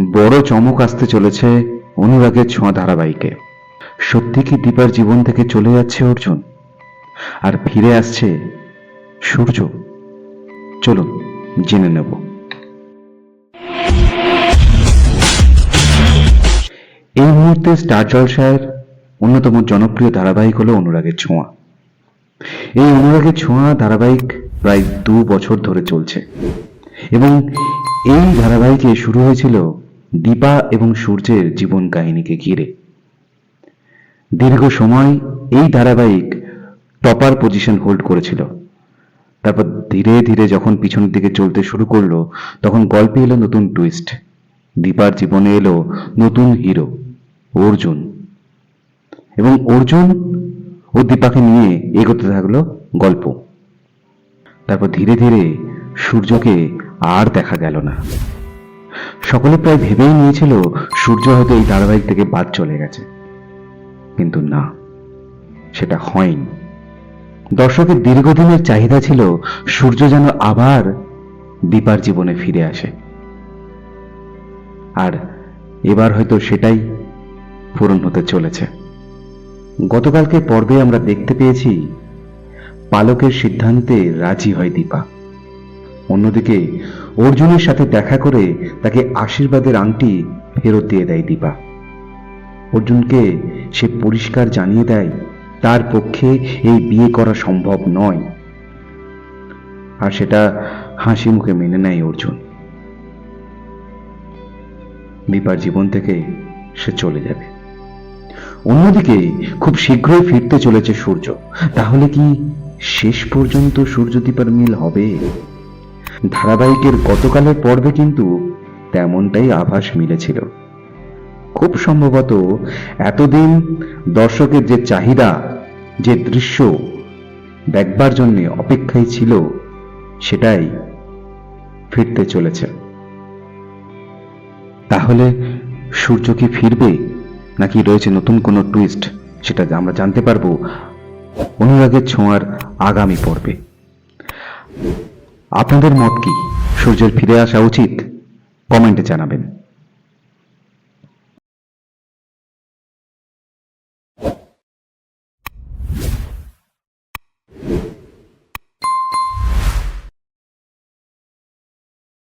বড় চমক আসতে চলেছে অনুরাগের ছোঁয়া ধারাবাহিকে। সত্যি কি দীপার জীবন থেকে চলে যাচ্ছে অর্জুন? আর ফিরে আসছে সূর্য। চলুন, জেনে নেব। এই মুহূর্তে স্টার জলসায়ের অন্যতম জনপ্রিয় ধারাবাহিক হলো অনুরাগের ছোঁয়া। এই অনুরাগের ছোঁয়া ধারাবাহিক প্রায় দু বছর ধরে চলছে। এবং এই ধারাবাহিকে শুরু হয়েছিল দীপা এবং সূর্যের জীবন কাহিনীকে ঘিরে। দীর্ঘ সময় এই ধারাবাহিক টপার পজিশন হোল্ড করেছিল। তারপর ধীরে ধীরে যখন পিছনের দিকে চলতে শুরু করল, তখন গল্পে এলো নতুন টুইস্ট দীপার জীবনে এলো নতুন হিরো অর্জুন। এবং অর্জুন ও দীপাকে নিয়ে এগোতে থাকল গল্প। তারপর ধীরে ধীরে সূর্যকে আর দেখা গেল না। সকলে প্রায় ভেবেই নিয়েছিল সূর্য হয়তো এই ধারাবাহিক থেকে বাদ চলে গেছে। কিন্তু না, সেটা হয়নি। দর্শকের দীর্ঘদিনের চাহিদা ছিল সূর্য যেন আবার দীপার জীবনে ফিরে আসে। আর এবার হয়তো সেটাই পূরণ হতে চলেছে। গতকালকে পর্বে আমরা দেখতে পেয়েছি, পালকের সিদ্ধান্তে রাজি হয় দীপা। অন্যদিকে, অর্জুনের সাথে দেখা করে তাকে আশীর্বাদের আংটি ফেরত দিয়ে দেয় দীপা। অর্জুনকে সে পরিষ্কার জানিয়ে দেয়, তার পক্ষে এই বিয়ে করা সম্ভব নয়। আর সেটা হাসি মুখে মেনে নেয় অর্জুন। দীপার জীবন থেকে সে চলে যাবে। অন্যদিকে, খুব শীঘ্রই ফিরতে চলেছে সূর্য। তাহলে কি শেষ পর্যন্ত সূর্য সূর্যদীপার মিল হবে? ধারাবাহিকের গতকালের পর্বে কিন্তু তেমনটাই আভাস মিলেছিল। খুব সম্ভবত এতদিন দর্শকের যে চাহিদা, যে দৃশ্য দেখবার জন্য অপেক্ষায় ছিল, সেটাই ফিরতে চলেছে। তাহলে সূর্য কি ফিরবে, নাকি রয়েছে নতুন কোনো টুইস্ট সেটা আমরা জানতে পারব অনুরাগের ছোঁয়ার আগামী পর্বে। আপনাদের মত কি? সূর্যের ফিরে আসা উচিত? কমেন্টে জানাবেন।